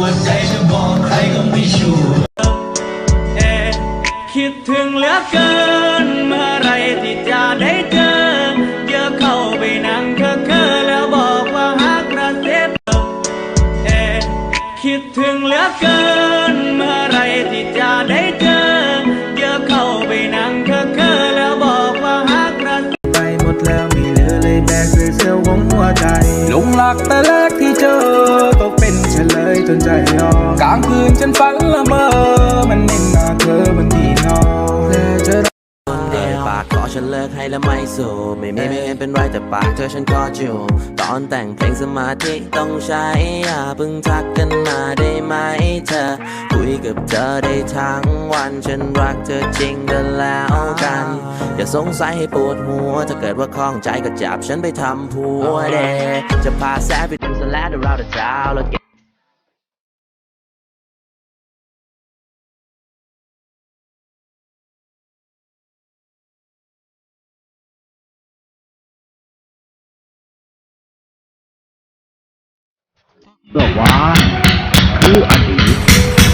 วใจจะบอกใครก็ไม่ชัวร์คิดถึงเหลือเกิน เมื่อไรที่จะได้เจอเยอะเข้าไปนั่งเธอเธอแล้วบอกว่าหักระเซ็อคิดถึงเหลือเกิน เมื่อไรที่จะได้เจอเยอะเข้าไปนั่งเธอเธอแล้วบอกว่าหักระไปหมดแล้วมีเหลือเลยแบกเสื้อของหัวใจลงหลักแต่แรกที่เจอ กลางคืนฉันฝันละเมอ มันเห็นหน้าเธอบนที่นอนและจะเอ่ยปากขอฉันเลิกให้แล้วไม่สู้ไม่มีไม่เห็นเป็นไรแต่ปากเธอฉันก็จูบตอนแต่งเพลงสมาธิต้องใช้อย่าเพิ่งทักกันมาได้ไหมเธอ คุยกับเธอได้ทั้งวันฉันรักเธอจริงกันแล้วกัน อย่าสงสัยให้ปวดหัว ถ้าเกิดว่าคล่องใจก็จับฉันไปทำผัวเดจะพาแซฟไปดูสแลดเราเดาเจ้าแล้ เมื่อวานคืออดีต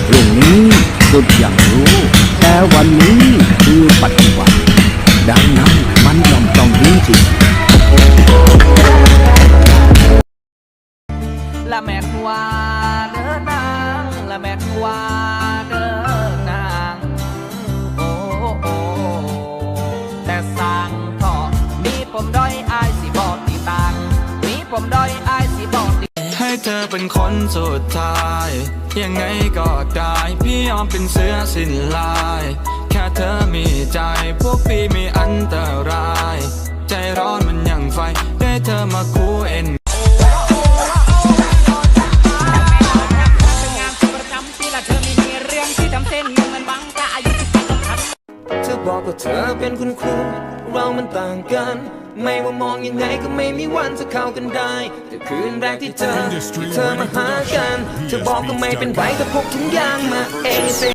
พรุ่งนี้สุดอย่างรู้ แต่วันนี้คือปัจจุบัน ดังนั้นมันย่อมต้องดีจริงละแม่กวาเด้อนางละแม่กวาเด้อนางโอ้โอ้แต่สั่งทอมีผมด้อยอายสิบอกตีตังมีผมด้อยอาย เธอเป็นคนสุดท้าย ยังไงก็ได้ พี่ยอมเป็นเสือสิ้นลาย แค่เธอมีใจ พวกพี่มีอันตราย ใจร้อนมันยังไฟ ได้เธอมาคู่เอ็นเธอบอกว่าเธอเป็นคุณครู เรามันต่างกัน ไม่ว่ามองยังไงก็ไม่มีวันจะเข้ากันได้ แต่คืนแรกที่เจอที่เธอมาหากัน เธอบอกก็ไม่เป็นไรก็พกทุกอย่างมาเองสิ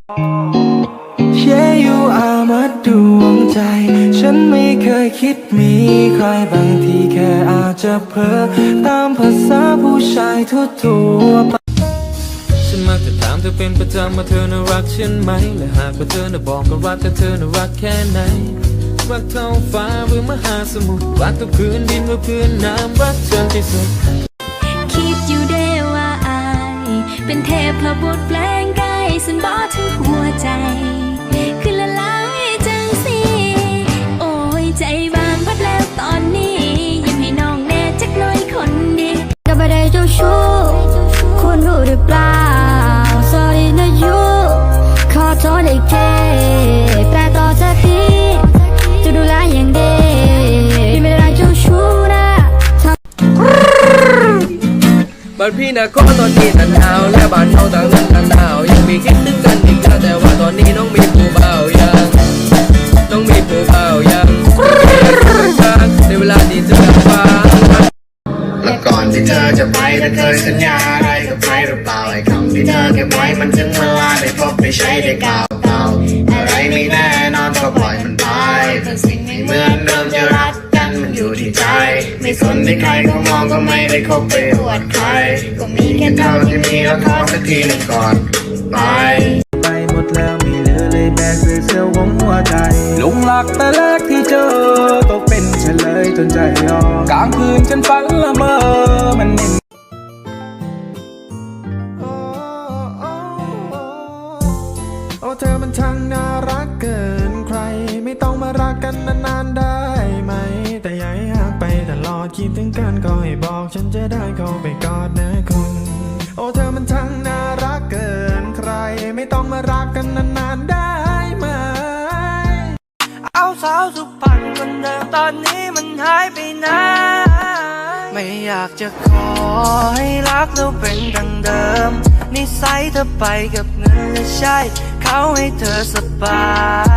Yeah you are มาดวงใจ ฉันไม่เคยคิดมีใครบางทีแค่อาจจะเพ้อตามภาษาผู้ชายทั่วๆไปฉันมักจะถามเธอเป็นประจำว่าเธอน่ารักฉันไหม และหากว่าเธอน่ะบอกก็รักแต่เธอน่ารักแค่ไหน รักท้องฟ้าหรือมหาสมุทรรักกับพื้นดินหรือพื้นน้ำรักเธอที่สุด คิดอยู่ได้ว่าอาย เป็นเทพระบุตรแปลงกายสันบอถึงหัวใจำบ้านพี่นะก็ตอนนี้ตันหนาวและบ้านเขาต่างเรื่องต่างดาวยังมีคิดถึงกันอีกแล้วแต่ว่าตอนนี้น้องมีผู้เบายังน้องมีผู้เบายังในเวลาที่เธอกลับมาแล้วก่อนที่เธอจะไปเธอเคยสัญญาอะไรกับใครหรือเปล่าไอ้คำที่เธอเก็บไว้มันถึงเวลาได้พบได้ใช้ได้กล่าวเปล่าอะไรไม่แน่นอนก็ปล่อยมันไปเป็นสิ่งที่เหมือนเดิมจะรัก อยู่ที่ใจ ไม่สนที่ใครเขามองก็ไม่ได้คบไปอวดใคร ก็มีแค่เท่าที่มีแล้วขอสักทีหนึ่งก่อนไปไปหมดแล้วไมีเหลือเลยแบกด้วยเสื้อของหัวใจหลงหลักแต่แรกที่เจอก็เป็นเฉลยจนใจยอมกลางคืนฉันฝันละเมอมันเห็นโอ้เธอมันช่างน่า ฉันจะได้เข้าไปกอดนะคุณ โอ้เธอมันช่างน่ารักเกินใคร ไม่ต้องมารักกันนานๆได้ไหม เอาสาวสุพรรณคนเดิมตอนนี้มันหายไปไหนไม่อยากจะขอให้รักแล้วเป็นดังเดิม นิสัยเธอไปกับเงินและใช่เขาให้เธอสบาย